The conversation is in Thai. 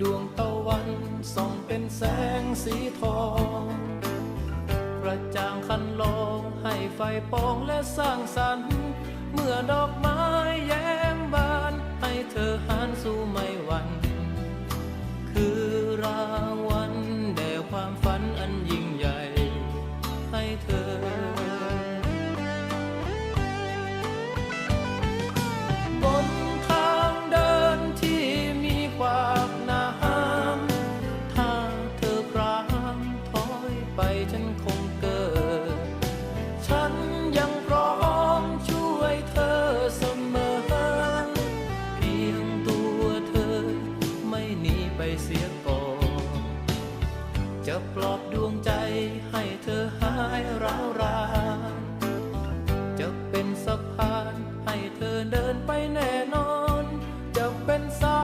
ดวงตะวันส่องเป็นแสงสีทองประจางคันลองให้ไฟปองและสร้างสรรค์ เมื่อดอกไม้แย้มบาน ให้เธอหันสู่ไม่วันคือรางวัลแด่ความฝันอันยิ่งใหญ่ ให้เธอ ฉันคงเกิด ฉันยังพร้อมช่วยเธอเสมอ เพียงตัวเธอไม่หนีไปเสียก่อน จะปลอบดวงใจให้เธอหายร้าวรานจะเป็นสะพานให้เธอเดินไปแน่นอน